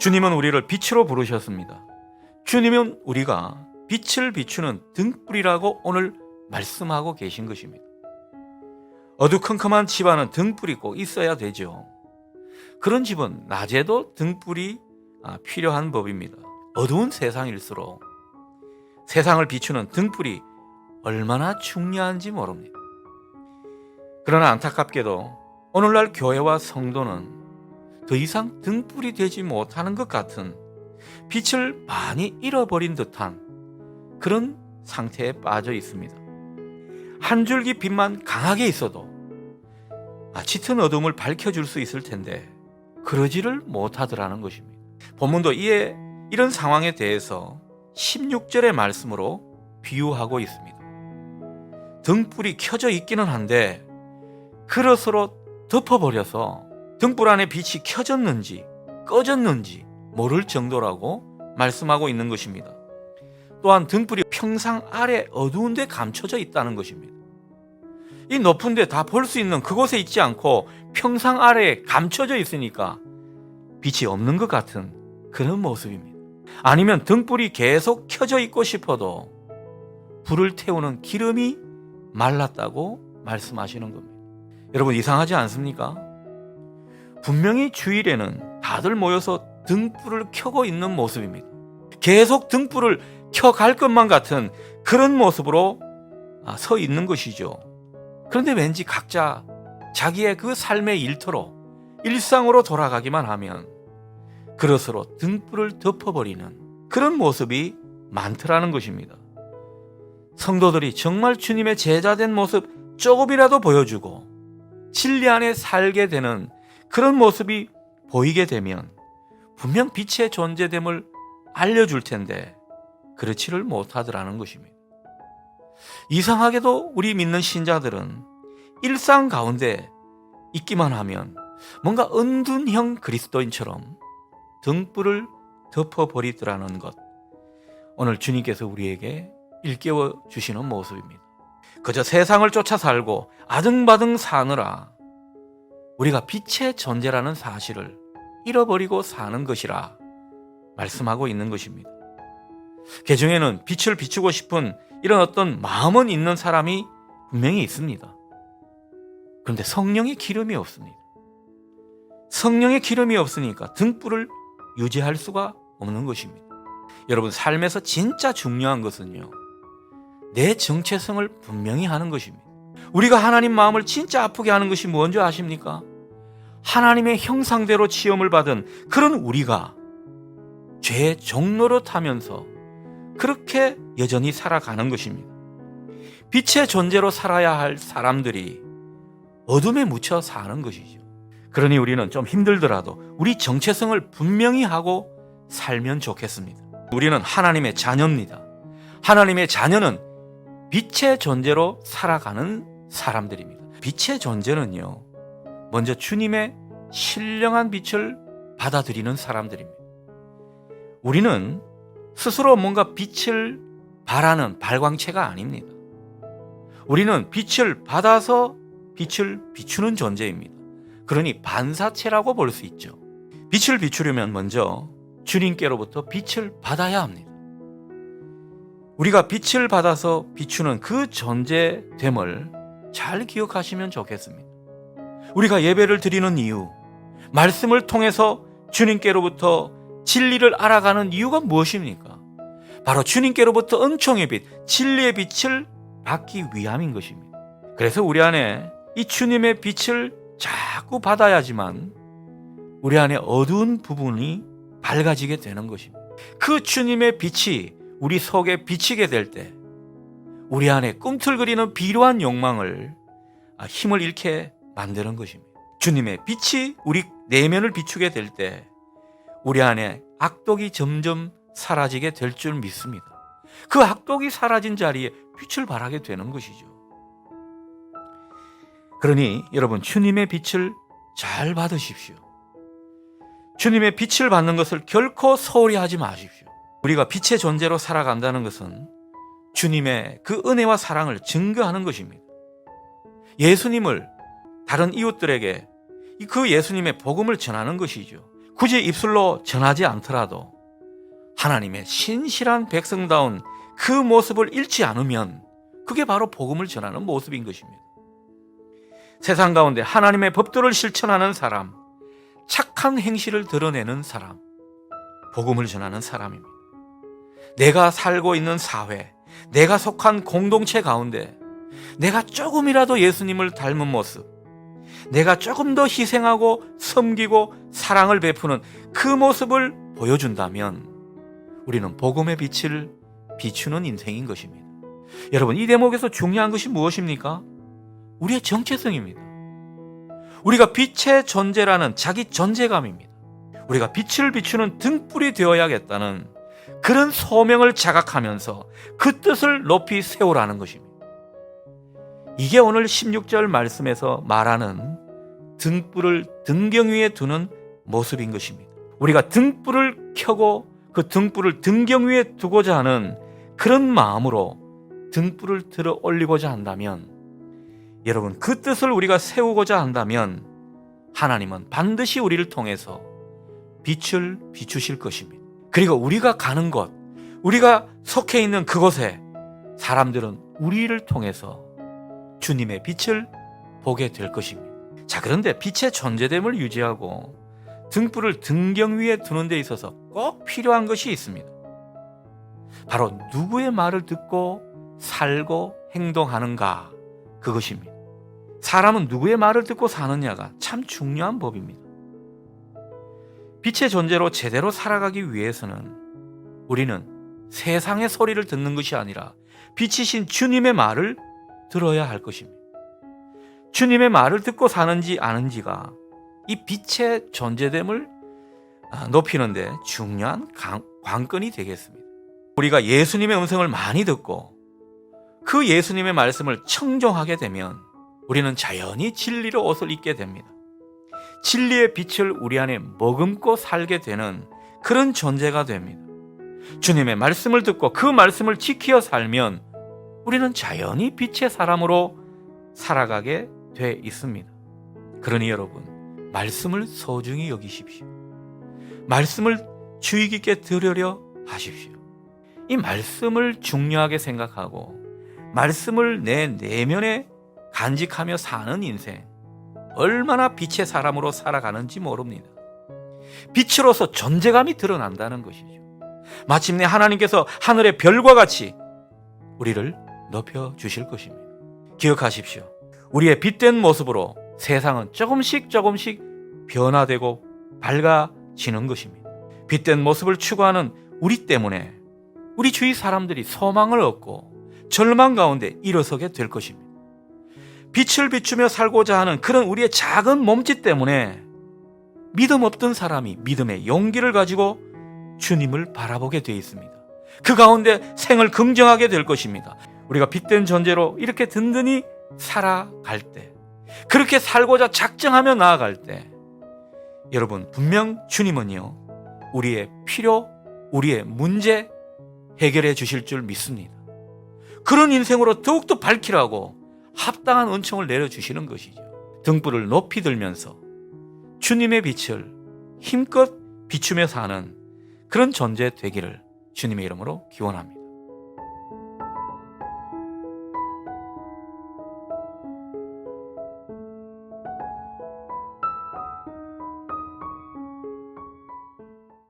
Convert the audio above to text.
주님은 우리를 빛으로 부르셨습니다. 주님은 우리가 빛을 비추는 등불이라고 오늘 말씀하고 계신 것입니다. 어두컴컴한 집안은 등불이 꼭 있어야 되죠. 그런 집은 낮에도 등불이 아, 필요한 법입니다. 어두운 세상일수록 세상을 비추는 등불이 얼마나 중요한지 모릅니다. 그러나 안타깝게도 오늘날 교회와 성도는 더 이상 등불이 되지 못하는 것 같은 빛을 많이 잃어버린 듯한 그런 상태에 빠져 있습니다. 한 줄기 빛만 강하게 있어도 아, 짙은 어둠을 밝혀줄 수 있을 텐데 그러지를 못하더라는 것입니다. 본문도 이에 이런 상황에 대해서 16절의 말씀으로 비유하고 있습니다. 등불이 켜져 있기는 한데 그릇으로 덮어버려서 등불 안에 빛이 켜졌는지 꺼졌는지 모를 정도라고 말씀하고 있는 것입니다. 또한 등불이 평상 아래 어두운 데 감춰져 있다는 것입니다. 이 높은 데 다 볼 수 있는 그곳에 있지 않고 평상 아래에 감춰져 있으니까 빛이 없는 것 같은 그런 모습입니다. 아니면 등불이 계속 켜져 있고 싶어도 불을 태우는 기름이 말랐다고 말씀하시는 겁니다. 여러분 이상하지 않습니까? 분명히 주일에는 다들 모여서 등불을 켜고 있는 모습입니다. 계속 등불을 켜갈 것만 같은 그런 모습으로 아, 서 있는 것이죠. 그런데 왠지 각자 자기의 그 삶의 일터로 일상으로 돌아가기만 하면 그릇으로 등불을 덮어버리는 그런 모습이 많더라는 것입니다. 성도들이 정말 주님의 제자된 모습 조금이라도 보여주고 진리 안에 살게 되는 그런 모습이 보이게 되면 분명 빛의 존재됨을 알려줄 텐데 그렇지를 못하더라는 것입니다. 이상하게도 우리 믿는 신자들은 일상 가운데 있기만 하면 뭔가 은둔형 그리스도인처럼 등불을 덮어버리더라는 것. 오늘 주님께서 우리에게 일깨워 주시는 모습입니다. 그저 세상을 쫓아 살고 아등바등 사느라 우리가 빛의 존재라는 사실을 잃어버리고 사는 것이라 말씀하고 있는 것입니다. 개중에는 빛을 비추고 싶은 이런 어떤 마음은 있는 사람이 분명히 있습니다. 그런데 성령의 기름이 없습니다. 성령의 기름이 없으니까 등불을 유지할 수가 없는 것입니다. 여러분, 삶에서 진짜 중요한 것은요, 내 정체성을 분명히 하는 것입니다. 우리가 하나님 마음을 진짜 아프게 하는 것이 뭔지 아십니까? 하나님의 형상대로 치험을 받은 그런 우리가 죄의 종로로 타면서 그렇게 여전히 살아가는 것입니다. 빛의 존재로 살아야 할 사람들이 어둠에 묻혀 사는 것이죠. 그러니 우리는 좀 힘들더라도 우리 정체성을 분명히 하고 살면 좋겠습니다. 우리는 하나님의 자녀입니다. 하나님의 자녀는 빛의 존재로 살아가는 사람들입니다. 빛의 존재는요, 먼저 주님의 신령한 빛을 받아들이는 사람들입니다. 우리는 스스로 뭔가 빛을 바라는 발광체가 아닙니다. 우리는 빛을 받아서 빛을 비추는 존재입니다. 그러니 반사체라고 볼 수 있죠. 빛을 비추려면 먼저 주님께로부터 빛을 받아야 합니다. 우리가 빛을 받아서 비추는 그 존재됨을 잘 기억하시면 좋겠습니다. 우리가 예배를 드리는 이유, 말씀을 통해서 주님께로부터 진리를 알아가는 이유가 무엇입니까? 바로 주님께로부터 은총의 빛, 진리의 빛을 받기 위함인 것입니다. 그래서 우리 안에 이 주님의 빛을 자꾸 받아야지만 우리 안에 어두운 부분이 밝아지게 되는 것입니다. 그 주님의 빛이 우리 속에 비치게 될 때 우리 안에 꿈틀거리는 비루한 욕망을 아, 힘을 잃게 만드는 것입니다. 주님의 빛이 우리 내면을 비추게 될 때 우리 안에 악독이 점점 사라지게 될 줄 믿습니다. 그 악독이 사라진 자리에 빛을 발하게 되는 것이죠. 그러니 여러분 주님의 빛을 잘 받으십시오. 주님의 빛을 받는 것을 결코 소홀히 하지 마십시오. 우리가 빛의 존재로 살아간다는 것은 주님의 그 은혜와 사랑을 증거하는 것입니다. 예수님을 다른 이웃들에게 그 예수님의 복음을 전하는 것이죠. 굳이 입술로 전하지 않더라도 하나님의 신실한 백성다운 그 모습을 잃지 않으면 그게 바로 복음을 전하는 모습인 것입니다. 세상 가운데 하나님의 법도를 실천하는 사람, 착한 행실을 드러내는 사람, 복음을 전하는 사람입니다. 내가 살고 있는 사회, 내가 속한 공동체 가운데 내가 조금이라도 예수님을 닮은 모습, 내가 조금 더 희생하고 섬기고 사랑을 베푸는 그 모습을 보여준다면 우리는 복음의 빛을 비추는 인생인 것입니다. 여러분, 이 대목에서 중요한 것이 무엇입니까? 우리의 정체성입니다. 우리가 빛의 존재라는 자기 존재감입니다. 우리가 빛을 비추는 등불이 되어야겠다는 그런 소명을 자각하면서 그 뜻을 높이 세우라는 것입니다. 이게 오늘 16절 말씀에서 말하는 등불을 등경 위에 두는 모습인 것입니다. 우리가 등불을 켜고 그 등불을 등경 위에 두고자 하는 그런 마음으로 등불을 들어 올리고자 한다면 여러분 그 뜻을 우리가 세우고자 한다면 하나님은 반드시 우리를 통해서 빛을 비추실 것입니다. 그리고 우리가 가는 곳, 우리가 속해 있는 그곳에 사람들은 우리를 통해서 주님의 빛을 보게 될 것입니다. 자, 그런데 빛의 존재됨을 유지하고 등불을 등경 위에 두는 데 있어서 꼭 필요한 것이 있습니다. 바로 누구의 말을 듣고 살고 행동하는가 그것입니다. 사람은 누구의 말을 듣고 사느냐가 참 중요한 법입니다. 빛의 존재로 제대로 살아가기 위해서는 우리는 세상의 소리를 듣는 것이 아니라 빛이신 주님의 말을 들어야 할 것입니다. 주님의 말을 듣고 사는지 아는지가 이 빛의 존재됨을 아, 높이는데 중요한 관건이 되겠습니다. 우리가 예수님의 음성을 많이 듣고 그 예수님의 말씀을 청종하게 되면 우리는 자연히 진리로 옷을 입게 됩니다. 진리의 빛을 우리 안에 머금고 살게 되는 그런 존재가 됩니다. 주님의 말씀을 듣고 그 말씀을 지키어 살면 우리는 자연히 빛의 사람으로 살아가게 돼 있습니다. 그러니 여러분, 말씀을 소중히 여기십시오. 말씀을 주의 깊게 들으려 하십시오. 이 말씀을 중요하게 생각하고 말씀을 내 내면에 간직하며 사는 인생 얼마나 빛의 사람으로 살아가는지 모릅니다. 빛으로서 존재감이 드러난다는 것이죠. 마침내 하나님께서 하늘의 별과 같이 우리를 높여 주실 것입니다. 기억하십시오. 우리의 빛된 모습으로 세상은 조금씩 조금씩 변화되고 밝아지는 것입니다. 빛된 모습을 추구하는 우리 때문에 우리 주위 사람들이 소망을 얻고 절망 가운데 일어서게 될 것입니다. 빛을 비추며 살고자 하는 그런 우리의 작은 몸짓 때문에 믿음 없던 사람이 믿음의 용기를 가지고 주님을 바라보게 되어 있습니다. 그 가운데 생을 긍정하게 될 것입니다. 우리가 빛된 존재로 이렇게 든든히 살아갈 때, 그렇게 살고자 작정하며 나아갈 때, 여러분, 분명 주님은요, 우리의 필요, 우리의 문제 해결해 주실 줄 믿습니다. 그런 인생으로 더욱더 밝히라고 합당한 은총을 내려주시는 것이죠. 등불을 높이 들면서 주님의 빛을 힘껏 비추며 사는 그런 존재 되기를 주님의 이름으로 기원합니다.